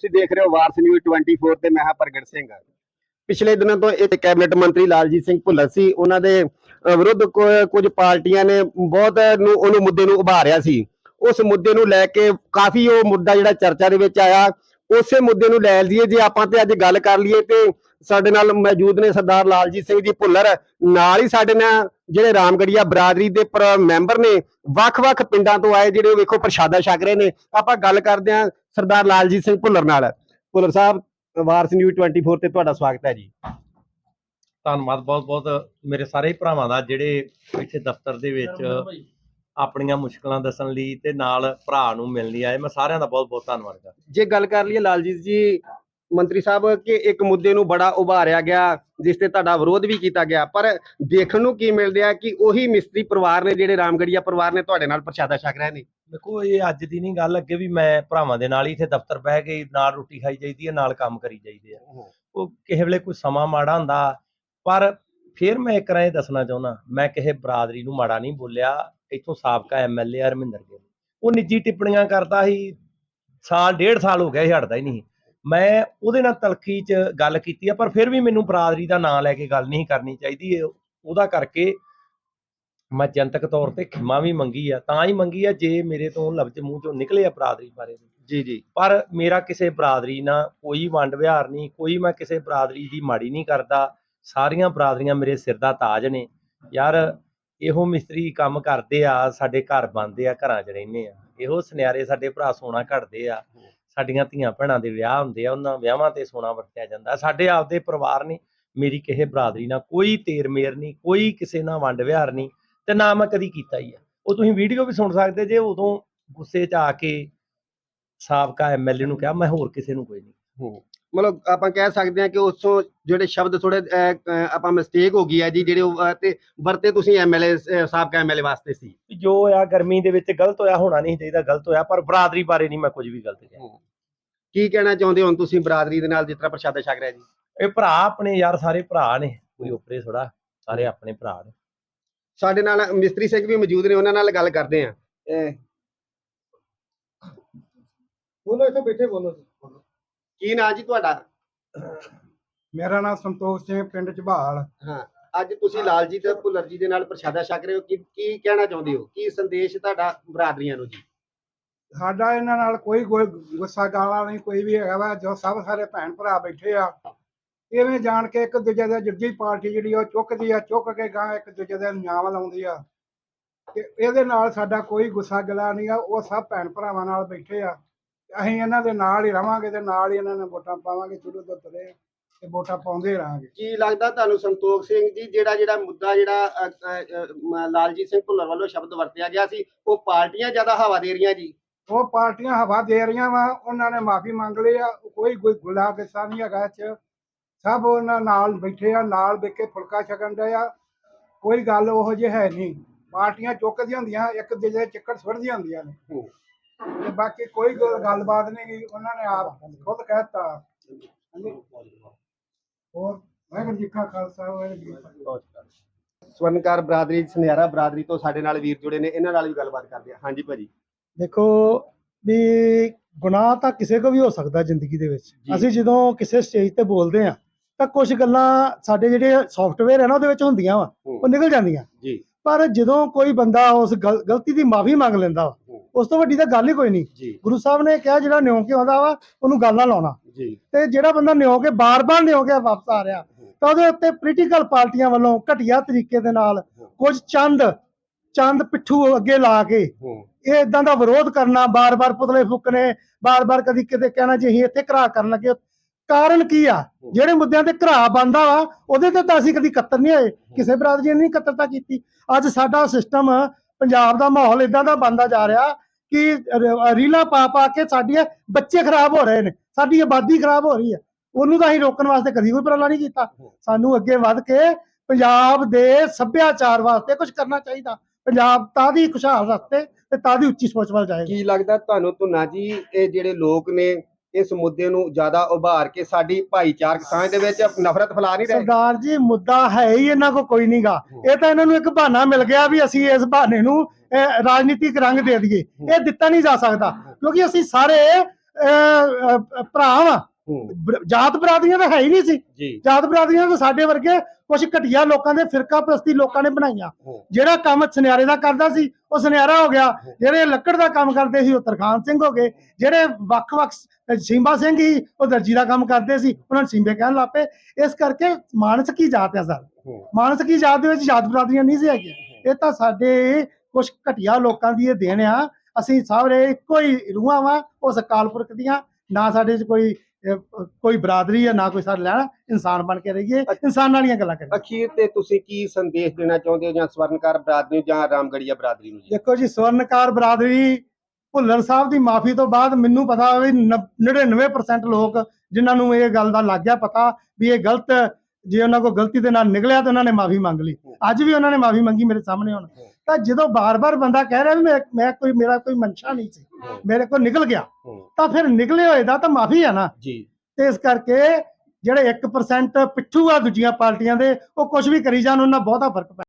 ਤੁਸੀਂ ਦੇਖ ਰਹੇ ਹੋ ਵਾਰਸ ਨਿਊਜ਼ 24 ਤੇ ਮੈਂ ਹਾਂ ਪ੍ਰਗਟ ਸਿੰਘ। ਪਿਛਲੇ ਦਿਨਾਂ ਤੋਂ ਇੱਕ ਕੈਬਨਿਟ ਮੰਤਰੀ ਲਾਲਜੀਤ ਸਿੰਘ ਭੁੱਲਰ ਸੀ। ਉਹਨਾਂ ਦੇ ਵਿਰੁੱਧ ਕੁਝ ਪਾਰਟੀਆਂ ਨੇ ਬਹੁਤ ਨੂੰ, ਉਹਨੂੰ ਮੁੱਦੇ ਨੂੰ ਉਭਾਰਿਆ ਸੀ। ਉਸ ਮੁੱਦੇ ਨੂੰ ਲੈ ਕੇ ਕਾਫੀ ਉਹ ਮੁੱਦਾ ਜਿਹੜਾ ਚਰਚਾ ਦੇ ਵਿੱਚ ਆਇਆ। ਉਸੇ ਮੁੱਦੇ ਨੂੰ ਲੈ ਲਈਏ। ਜੇ ਆਪਾਂ ਤੇ ਅੱਜ ਗੱਲ ਕਰ ਲਈਏ ਤੇ ਸਾਡੇ ਨਾਲ ਮੌਜੂਦ ਨੇ ਸਰਦਾਰ ਲਾਲਜੀਤ ਸਿੰਘ ਜੀ ਭੁੱਲਰ। ਨਾਲ ਹੀ ਸਾਡੇ ਨਾਲ ਜਿਹੜੇ ਰਾਮਗੜੀਆ ਬਰਾਦਰੀ ਦੇ ਪਰ ਮੈਂਬਰ ਨੇ ਵੱਖ-ਵੱਖ ਪਿੰਡਾਂ ਤੋਂ ਆਏ ਜਿਹੜੇ ਵੇਖੋ ਪ੍ਰਸ਼ਾਦਾ ਛਕ ਰਹੇ ਨੇ। ਆਪਾਂ ਗੱਲ ਕਰਦੇ ਹਾਂ ਸਰਦਾਰ ਲਾਲਜੀਤ ਸਿੰਘ ਭੁੱਲਰ ਨਾਲ। ਭੁੱਲਰ ਸਾਹਿਬ ਵਾਰਸ ਨਿਊਜ਼ 24 ਤੇ ਤੁਹਾਡਾ ਸਵਾਗਤ ਹੈ ਜੀ। ਧੰਨਵਾਦ ਬਹੁਤ ਬਹੁਤ ਮੇਰੇ ਸਾਰੇ ਭਰਾਵਾਂ ਦਾ ਜਿਹੜੇ ਇੱਥੇ ਦਫ਼ਤਰ ਦੇ ਵਿੱਚ ਆਪਣੀਆਂ ਮੁਸ਼ਕਲਾਂ ਦੱਸਣ ਲਈ ਤੇ ਨਾਲ ਭਰਾ ਨੂੰ ਮਿਲਣ ਲਈ ਆਏ। ਮੈਂ ਸਾਰਿਆਂ ਦਾ ਬਹੁਤ ਬਹੁਤ ਧੰਨਵਾਦ ਕਰਦਾ। ਜੇ ਗੱਲ ਕਰ ਲਈਏ ਲਾਲਜੀਤ ਜੀ ਮੰਤਰੀ ਸਾਹਿਬ ਕਿ ਇੱਕ ਮੁੱਦੇ ਨੂੰ ਬੜਾ ਉਭਾਰਿਆ ਗਿਆ ਜਿਸ ਤੇ ਤੁਹਾਡਾ ਵਿਰੋਧ ਵੀ ਕੀਤਾ ਗਿਆ। ਪਰ ਦੇਖਣ ਨੂੰ ਕੀ ਮਿਲ ਰਿਹਾ ਕਿ ਉਹੀ ਮਿਸਤਰੀ ਪਰਿਵਾਰ ਨੇ ਜਿਹੜੇ ਰਾਮਗੜੀਆ ਪਰਿਵਾਰ ਨੇ ਤੁਹਾਡੇ ਨਾਲ ਪ੍ਰਸ਼ਾਦਾ ਛਕ ਰਹੇ ਨੇ। ਦੇਖੋ ਇਹ ਅੱਜ ਦੀ ਨਹੀਂ ਗੱਲ ਅੱਗੇ ਵੀ ਮੈਂ ਭਰਾਵਾਂ ਦੇ ਨਾਲ ਹੀ ਇੱਥੇ ਦਫ਼ਤਰ ਬਹਿ ਕੇ ਨਾਲ ਰੋਟੀ ਖਾਈ ਜਾਈਦੀ ਹੈ ਨਾਲ ਕੰਮ ਕਰੀ ਜਾਈਦੇ ਆ। ਉਹ ਕਿਸੇ ਵੇਲੇ ਕੋਈ ਸਮਾਂ ਮਾੜਾ ਹੁੰਦਾ ਪਰ ਫਿਰ ਮੈਂ ਇੱਕ ਰਾਂ ਇਹ ਦੱਸਣਾ ਚਾਹੁੰਦਾ ਮੈਂ ਕਿਸੇ ਬਰਾਦਰੀ ਨੂੰ ਮਾੜਾ ਨਹੀਂ ਬੋਲਿਆ ਇੱਥੋਂ ਸਾਬਕਾ ਐਮਐਲਏ ਹਰਮਿੰਦਰ ਗਿੱਲ। ਉਹ ਨਿੱਜੀ ਟਿੱਪਣੀਆਂ ਕਰਦਾ ਸੀ ਸਾਲ ਡੇਢ ਸਾਲ ਹੋ ਗਿਆ ਇਹ ਹਟਦਾ ਹੀ ਨਹੀਂ। ਮੈਂ ਉਹਦੇ ਨਾਲ ਤਲਖੀ 'ਚ ਗੱਲ ਕੀਤੀ ਆ ਪਰ ਫਿਰ ਵੀ ਮੈਨੂੰ ਬਰਾਦਰੀ ਦਾ ਨਾਂ ਲੈ ਕੇ ਗੱਲ ਨਹੀਂ ਕਰਨੀ ਚਾਹੀਦੀ। ਉਹਦਾ ਕਰਕੇ ਮੈਂ ਜਨਤਕ ਤੌਰ ਤੇ ਖਿਮਾ ਵੀ ਮੰਗੀ ਆ ਤਾਂ ਹੀ ਮੰਗੀ ਆ ਜੇ ਮੇਰੇ ਤੋਂ ਲਫ਼ਜ਼ ਮੂੰਹ ਚੋਂ ਨਿਕਲੇ ਆ ਬਰਾਦਰੀ ਬਾਰੇ ਜੀ ਜੀ। ਪਰ ਮੇਰਾ ਕਿਸੇ ਬਰਾਦਰੀ ਨਾਲ ਕੋਈ ਵੰਡ ਵਿਹਾਰ ਨਹੀਂ ਕੋਈ ਮੈਂ ਕਿਸੇ ਬਰਾਦਰੀ ਦੀ ਮਾੜੀ ਨਹੀਂ ਕਰਦਾ ਸਾਰੀਆਂ ਬਰਾਦਰੀਆਂ ਮੇਰੇ ਸਿਰ ਦਾ ਤਾਜ ਨੇ। ਯਾਰ ਇਹੋ ਮਿਸਤਰੀ ਕੰਮ ਕਰਦੇ ਆ ਸਾਡੇ ਘਰ ਬਣਦੇ ਆ ਘਰਾਂ 'ਚ ਰਹਿੰਦੇ ਆ। ਇਹੋ ਸੁਨਿਆਰੇ ਸਾਡੇ ਭਰਾ ਸੋਨਾ ਘੜਦੇ ਆ। ਸਾਡੀਆਂ ਧੀਆਂ ਭੈਣਾਂ ਦੇ ਵਿਆਹ ਹੁੰਦੇ ਆ, ਉਹਨਾਂ ਵਿਆਹਾਂ ਤੇ ਸੋਨਾ ਵਰਤਿਆ ਜਾਂਦਾ। ਸਾਡੇ ਆਪਦੇ ਪਰਿਵਾਰ ਨੇ, ਮੇਰੀ ਕਿਸੇ ਬਰਾਦਰੀ ਨਾਲ ਕੋਈ ਤੇਰ ਮੇਰ ਨਹੀਂ ਕੋਈ ਕਿਸੇ ਨਾਲ ਵੰਡ ਵਿਹਾਰ ਨਹੀਂ ਤੇ ਨਾ ਮੈਂ ਕਦੀ ਕੀਤਾ ਹੀ ਆ। ਉਹ ਤੁਸੀਂ ਵੀਡੀਓ ਵੀ ਸੁਣ ਸਕਦੇ ਜੇ, ਉਦੋਂ ਗੁੱਸੇ 'ਚ ਆ ਕੇ ਸਾਬਕਾ ਐਮਐਲਏ ਨੂੰ ਕਿਹਾ, ਮੈਂ ਹੋਰ ਕਿਸੇ ਨੂੰ ਕੋਈ ਨਹੀਂ ਮਤਲਬ ਆਪਾਂ ਕਹਿ ਸਕਦੇ ਹਾਂ ਕਿ ਉਸ ਤੋਂ ਜਿਹੜੇ ਸ਼ਬਦ ਥੋੜੇ ਆਪਾਂ ਮਿਸਟੇਕ ਹੋ ਗਈ ਹੈ ਜੀ ਜਿਹੜੇ ਉਹ, ਅਹ, ਤੇ ਵਰਤੇ ਤੁਸੀਂ ਐਮਐਲਏ ਸਾਬਕਾ ਐਮਐਲਏ ਵਾਸਤੇ ਸੀ। ਜੋ ਆ ਗਰਮੀ ਦੇ ਵਿੱਚ ਗਲਤ ਹੋਇਆ ਹੋਣਾ ਨਹੀਂ ਚਾਹੀਦਾ ਗਲਤ ਹੋਇਆ ਪਰ ਬਰਾਦਰੀ ਬਾਰੇ ਨਹੀਂ ਮੈਂ ਕੁਝ ਵੀ ਗਲਤ ਕਿਹਾ। ਕੀ ਕਹਿਣਾ ਚਾਹੁੰਦੇ ਹੋ ਹੁਣ ਤੁਸੀਂ ਬਰਾਦਰੀ ਦੇ ਨਾਲ ਜਿਸ ਤਰ੍ਹਾਂ ਪ੍ਰਸ਼ਾਦਾ ਛਕ ਰਹੇ ਜੀ? ਇਹ ਭਰਾ ਆਪਣੇ ਯਾਰ ਸਾਰੇ ਭਰਾ ਨੇ ਕੋਈ ਉਪਰੇ ਥੋੜਾ ਸਾਰੇ ਆਪਣੇ ਭਰਾ ਨੇ। ਸਾਡੇ ਨਾਲ ਮਿਸਤਰੀ ਸਿੰਘ ਵੀ ਮੌਜੂਦ ਨੇ ਉਹਨਾਂ ਨਾਲ ਗੱਲ ਕਰਦੇ ਹਾਂ। ਬੋਲੋ ਇੱਥੇ ਬੈਠੇ ਬੋਲੋ ਜੀ। ਕੀ ਨਾਂ ਜੀ ਤੁਹਾਡਾ? ਮੇਰਾ ਨਾਮ ਸੰਤੋਖ ਸਿੰਘ ਪਿੰਡ ਝਬਾਲ। ਹਾਂ ਅੱਜ ਤੁਸੀਂ ਲਾਲਜੀਤ ਭੁੱਲਰ ਜੀ ਦੇ ਨਾਲ ਪ੍ਰਸ਼ਾਦਾ ਛਕ ਰਹੇ ਹੋ। ਕੀ ਕੀ ਕਹਿਣਾ ਚਾਹੁੰਦੇ ਹੋ? ਕੀ ਸੰਦੇਸ਼ ਤੁਹਾਡਾ ਬਰਾਦਰੀਆਂ ਨੂੰ ਜੀ? ਸਾਡਾ ਇਹਨਾਂ ਨਾਲ ਕੋਈ ਗੁੱਸਾ ਗਾਲਾ ਨਹੀਂ ਕੋਈ ਵੀ ਹੈਗਾ ਵਾ ਜੋ ਸਭ ਸਾਰੇ ਭੈਣ ਭਰਾ ਬੈਠੇ ਆ। ਇਵੇਂ ਜਾਣ ਕੇ ਇੱਕ ਦੂਜੇ ਦੇ ਜਿੱਦੀ ਪਾਰਟੀ ਜਿਹੜੀ ਉਹ ਚੁੱਕਦੀ ਆ ਚੁੱਕ ਕੇ ਗਾਂ ਇੱਕ ਦੂਜੇ ਦੇ ਨਿਆਮ ਲਾਉਂਦੀ ਆ। ਤੇ ਇਹਦੇ ਨਾਲ ਸਾਡਾ ਕੋਈ ਗੁੱਸਾ ਗਿਲਾ ਨਹੀਂ ਆ ਉਹ ਸਭ ਭੈਣ ਭਰਾਵਾਂ ਨਾਲ ਬੈਠੇ ਆ। ਅਸੀਂ ਇਹਨਾਂ ਦੇ ਨਾਲ ਹੀ ਰਵਾਂਗੇ ਤੇ ਨਾਲ ਹੀ ਇਹਨਾਂ ਨੇ ਵੋਟਾਂ ਪਾਵਾਂਗੇ ਸ਼ੁਰੂ ਤੋਂ ਤੁਰੇ ਤੇ ਵੋਟਾਂ ਪਾਉਂਦੇ ਰਹਾਂਗੇ। ਕੀ ਲੱਗਦਾ ਤੁਹਾਨੂੰ ਸੰਤੋਖ ਸਿੰਘ ਜੀ ਜਿਹੜਾ ਜਿਹੜਾ ਮੁੱਦਾ ਜਿਹੜਾ ਅ, ਅ, ਅ, ਮ, ਲਾਲਜੀਤ ਸਿੰਘ ਭੁੱਲਰ ਵੱਲੋਂ ਸ਼ਬਦ ਵਰਤਿਆ ਗਿਆ ਸੀ ਉਹ ਪਾਰਟੀਆਂ ਜ਼ਿਆਦਾ ਹਵਾ ਦੇ ਰਹੀਆਂ ਜੀ? ਉਹ ਪਾਰਟੀਆਂ ਹਵਾ ਦੇ ਰਹੀਆਂ ਵਾ ਉਹਨਾਂ ਨੇ ਮਾਫੀ ਮੰਗ ਲਈ ਆ ਕੋਈ ਕੋਈ ਗੁਲਾ ਗੁੱਸਾ ਨਹੀਂ ਹੈਗਾ ਇਹ ਚ। ਸਭ ਉਹਨਾਂ ਨਾਲ ਬੈਠੇ ਆ ਨਾਲ ਬੈ ਕੇ ਫੁਲਕਾ ਛਕਣ ਦੇ ਆ। ਕੋਈ ਗੱਲ ਉਹੋ ਜਿਹੀ ਹੈ ਨਹੀਂ। ਪਾਰਟੀਆਂ ਚੁੱਕਦੀਆਂ ਹੁੰਦੀਆਂ ਇੱਕ ਦੂਜੇ ਦੇ ਚੱਕਰ ਸੁੱਟਦੀਆਂ ਹੁੰਦੀਆਂ ਨੇ। ਤੇ ਬਾਕੀ ਕੋਈ ਗੱਲ- ਗੱਲਬਾਤ ਨਹੀਂ ਗੀ ਉਹਨਾਂ ਨੇ ਆਪ ਖੁਦ ਕਹਿਤਾ ਹਾਂਜੀ। ਹੋਰ ਵਾਹਿਗੁਰੂ ਜੀ ਕਾ ਖਾਲਸਾ ਵਾਹਿਗੁਰੂ ਜੀ ਕੀ ਫਤਿਹ। ਸਵਰਨਕਾਰ ਬਰਾਦਰੀ ਸੁਨਿਆਰਾ ਬਰਾਦਰੀ ਤੋਂ ਸਾਡੇ ਨਾਲ ਵੀਰ ਜੁੜੇ ਨੇ ਇਹਨਾਂ ਨਾਲ ਵੀ ਗੱਲਬਾਤ ਕਰਦੇ ਹਾਂ। ਹਾਂਜੀ ਭਾਜੀ। ਦੇਖੋ ਵੀ ਗੁਨਾਹ ਤਾਂ ਕਿਸੇ ਕੋ ਵੀ ਹੋ ਸਕਦਾ ਜ਼ਿੰਦਗੀ ਦੇ ਵਿੱਚ। ਜੀ। ਅਸੀਂ ਜਦੋਂ ਕਿਸੇ ਸਟੇਜ ਤੇ ਬੋਲਦੇ ਆ ਤਾਂ ਕੁਝ ਗੱਲਾਂ ਸਾਡੇ ਜਿਹੜੇ ਸੌਫਟਵੇਅਰ ਹੈ ਨਾ ਉਹਦੇ ਵਿੱਚ ਹੁੰਦੀਆਂ ਵਾ ਉਹ ਨਿਕਲ ਜਾਂਦੀਆਂ। ਜੀ। ਪਰ ਜਦੋਂ ਕੋਈ ਬੰਦਾ ਉਸ ਗਲ- ਗਲਤੀ ਦੀ ਮਾਫੀ ਮੰਗ ਲੈਂਦਾ ਵਾ। ਉਸ ਤੋਂ ਵੱਡੀ ਤਾਂ ਗੱਲ ਹੀ ਕੋਈ ਨਹੀਂ। ਗੁਰੂ ਸਾਹਿਬ ਨੇ ਕਿਹਾ ਜਿਹੜਾ ਨਿਉ ਕੇ ਆਉਂਦਾ ਵਾ ਉਹਨੂੰ ਗੱਲ ਨਾ ਲਾਉਣਾ। ਤੇ ਜਿਹੜਾ ਬੰਦਾ ਨਿਉ ਕੇ ਬਾਰ-ਬਾਰ ਨਿਉ ਕੇ ਵਾਪਸ ਆ ਰਿਹਾ ਤਾਂ ਉਹਦੇ ਉੱਤੇ ਪੋਲੀਟੀਕਲ ਪਾਰਟੀਆਂ ਵੱਲੋਂ ਘਟੀਆ ਤਰੀਕੇ ਦੇ ਨਾਲ ਕੁਝ ਚੰਦ ਚੰਦ ਪਿੱਠੂ ਅੱਗੇ ਲਾ ਕੇ ਇਹ ਇਦਾਂ ਦਾ ਵਿਰੋਧ ਕਰਨਾ ਬਾਰ-ਬਾਰ ਪੁਤਲੇ ਫੁੱਕਣੇ ਬਾਰ-ਬਾਰ ਕਦੀ ਕਿਤੇ ਕਹਿਣਾ ਜੇ ਅਸੀਂ ਇੱਥੇ ਘਰਾ ਕਰਨ ਲੱਗੇ। ਕਾਰਨ ਕੀ ਆ? ਜਿਹੜੇ ਮੁੱਦਿਆਂ ਤੇ ਘਰਾ ਬੰਦਾ ਵਾ ਉਹਦੇ ਤੇ ਤਾਂ ਅਸੀਂ ਕਦੀ ਕੱਤਰ ਨਹੀਂ ਹੋਏ। ਕਿਸੇ ਬਰਾਦਰੀ ਨੇ ਨਹੀਂ ਕੱਤਰਤਾ ਕੀਤੀ। ਅੱਜ ਸਾਡਾ ਸਿਸਟਮ ਪੰਜਾਬ ਦਾ ਮਾਹੌਲ ਇਦਾਂ ਦਾ ਬਣਦਾ ਜਾ ਰਿਹਾ ਕਿ ਰ- ਪਾ ਪਾ ਕੇ ਸਾਡੀਆਂ ਬੱਚੇ ਖਰਾਬ ਹੋ ਰਹੇ ਨੇ, ਸਾਡੀ ਆਬਾਦੀ ਖਰਾਬ ਹੋ ਰਹੀ ਹੈ। ਉਹਨੂੰ ਤਾਂ ਅਸੀਂ ਰੋਕਣ ਵਾਸਤੇ ਕਦੀ ਕੋਈ ਉਪਰਾਲਾ ਨਹੀਂ ਕੀਤਾ। ਸਾਨੂੰ ਅੱਗੇ ਵੱਧ ਕੇ ਪੰਜਾਬ ਦੇ ਸੱਭਿਆਚਾਰ ਵਾਸਤੇ ਕੁਝ ਕਰਨਾ ਚਾਹੀਦਾ। ਪੰਜਾਬ ਤਾਂ ਦੀ ਖੁਸ਼ਹਾਲ ਰਸਤੇ ਤੇ ਤਾਂ ਦੀ ਉੱਚੀ ਸੋਚ ਵੱਲ ਜਾਏਗਾ। ਕੀ ਲੱਗਦਾ ਤੁਹਾਨੂੰ ਧੁਨਾ ਜੀ, ਇਹ ਜਿਹੜੇ ਲੋਕ ਨੇ ਇਸ ਮੁੱਦੇ ਨੂੰ ਜ਼ਿਆਦਾ ਉਭਾਰ ਕੇ ਸਾਡੀ ਭਾਈਚਾਰਕ ਸਾਂਝ ਦੇ ਵਿੱਚ ਨਫ਼ਰਤ ਫੈਲਾ ਨਹੀਂ ਰਹੇ। ਸਰਦਾਰ ਜੀ ਮੁੱਦਾ ਹੈ ਹੀ ਇਹਨਾਂ ਕੋ ਕੋਈ ਨਹੀਂਗਾ ਇਹ ਤਾਂ ਇਹਨਾਂ ਨੂੰ ਇੱਕ ਬਹਾਨਾ ਮਿਲ ਗਿਆ ਵੀ ਅਸੀਂ ਇਸ ਬਹਾਨੇ ਨੂੰ ਰਾਜਨੀਤਿਕ ਰੰਗ ਦੇ ਦਈਏ। ਇਹ ਦਿੱਤਾ ਨਹੀਂ ਜਾ ਸਕਦਾ ਕਿਉਂਕਿ ਅਸੀਂ ਸਾਰੇ ਭਰਾ ਵਾ। ਬਰ- ਜਾਤ ਬਰਾਦਰੀਆਂ ਤਾਂ ਹੈ ਹੀ ਨਹੀਂ ਸੀ। ਜੀ। ਜਾਤ ਬਰਾਦਰੀਆਂ ਤਾਂ ਸਾਡੇ ਵਰਗੇ ਕੁਝ ਘਟੀਆ ਲੋਕਾਂ ਦੇ ਫਿਰਕਾ ਪ੍ਰਸਤੀ ਲੋਕਾਂ ਨੇ ਬਣਾਈਆਂ। ਹੂੰ। ਜਿਹੜਾ ਕੰਮ ਸੁਨਿਆਰੇ ਦਾ ਕਰਦਾ ਸੀ ਉਹ ਸੁਨਿਆਰਾ ਹੋ ਗਿਆ। ਜਿਹੜੇ ਲੱਕੜ ਦਾ ਕੰਮ ਕਰਦੇ ਸੀ ਉਹ ਤਰਖਾਨ ਸਿੰਘ ਹੋ ਗਏ। ਜਿਹੜੇ ਵੱਖ-ਵੱਖ ਸ- ਸਿੰਬਾ ਸਿੰਘ ਹੀ ਉਹ ਦਰਜੀ ਦਾ ਕੰਮ ਕਰਦੇ ਸੀ ਉਹਨਾਂ ਨੂੰ ਸਿੰਬੇ ਕਹਿਣ ਲੱਪੇ ਇਸ ਕਰਕੇ ਮਾਨਸ ਕੀ ਜਾਤ ਹੈ ਸਰ। ਹੂੰ। ਮਾਨਸ ਕੀ ਜਾਤ ਦੇ ਵਿੱਚ ਜਾਤ ਬਰਾਦਰੀਆਂ ਨਹੀਂ ਸੀ ਹੈਗੀਆਂ। ਇਹ ਤਾਂ ਸਾਡੇ ਕੁਝ ਘਟੀਆ ਲੋਕਾਂ ਦੀ ਇਹ ਦੇਣ ਆ। ਅਸੀਂ ਸਾਰੇ ਇੱਕੋ ਹੀ ਰੂਹਾਂ ਵਾਂ ਉਸ ਅਕਾਲ ਪੁਰਖ ਦੀਆਂ। ਨਾ ਸਾਡੇ 'ਚ ਕੋਈ ਕੋਈ ਬਰਾਦਰੀ ਹੈ ਨਾ ਕੋਈ ਸਾਡੇ ਲੈਣਾ ਇਨਸਾਨ ਬਣ ਕੇ ਰਹੀਏ ਇਨਸਾਨਾਂ ਵਾਲੀਆਂ ਗੱਲਾਂ ਕਰੀਏ। ਅਖੀਰ ਤੇ ਤੁਸੀਂ ਕੀ ਸੰਦੇਸ਼ ਦੇਣਾ ਚਾਹੁੰਦੇ ਹੋ ਜਾਂ ਸਵਰਨਕਾਰ ਬਰਾਦਰੀ ਨੂੰ ਜਾਂ ਰਾਮਗੜੀਆ ਬਰਾਦਰੀ ਨੂੰ ਦੇਖੋ ਜੀ ਸਵਰਨਕਾਰ ਬਰਾਦਰੀ ਭੁੱਲਰ ਸਾਹਿਬ ਦੀ ਮਾਫੀ ਤੋਂ ਬਾਅਦ ਮੈਨੂੰ ਪਤਾ ਵੀ 99% ਲੋਕ ਜਿਨ੍ਹਾਂ ਨੂੰ ਇਹ ਗੱਲ ਦਾ ਲੱਗ ਗਿਆ ਪਤਾ ਵੀ ਇਹ ਗਲਤ ਜੇ ਉਹਨਾਂ ਕੋਲ ਗਲਤੀ ਦੇ ਨਾਲ ਨਿਕਲਿਆ ਤਾਂ ਉਹਨਾਂ ਨੇ ਮਾਫੀ ਮੰਗ ਲਈ। ਅੱਜ ਵੀ ਉਹਨਾਂ ਨੇ ਮਾਫੀ ਮੰਗੀ ਮੇਰੇ ਸਾਹਮਣੇ ਹੁਣ। ਤਾਂ ਜਦੋਂ ਬਾਰ-ਬਾਰ ਬੰਦਾ ਕਹਿ ਰਿਹਾ ਵੀ ਮੈਂ ਮੈਂ ਕੋਈ ਮੇਰਾ ਕੋਈ ਮਨਸ਼ਾ ਨਹੀਂ ਸੀ ਮੇਰੇ ਕੋਲ ਨਿਕਲ ਗਿਆ। ਤਾਂ ਫਿਰ ਨਿਕਲੇ ਹੋਏ ਦਾ ਤਾਂ ਮਾਫੀ ਆ ਨਾ। ਜੀ। ਤੇ ਇਸ ਕਰਕੇ ਜਿਹੜੇ 1% ਪਿੱਠੂ ਆ ਦੂਜੀਆਂ ਪਾਰਟੀਆਂ ਦੇ ਉਹ ਕੁਝ ਵੀ ਕਰੀ ਜਾਣ ਉਹਨਾਂ ਬਹੁਤਾ ਫ਼ਰਕ ਪੈ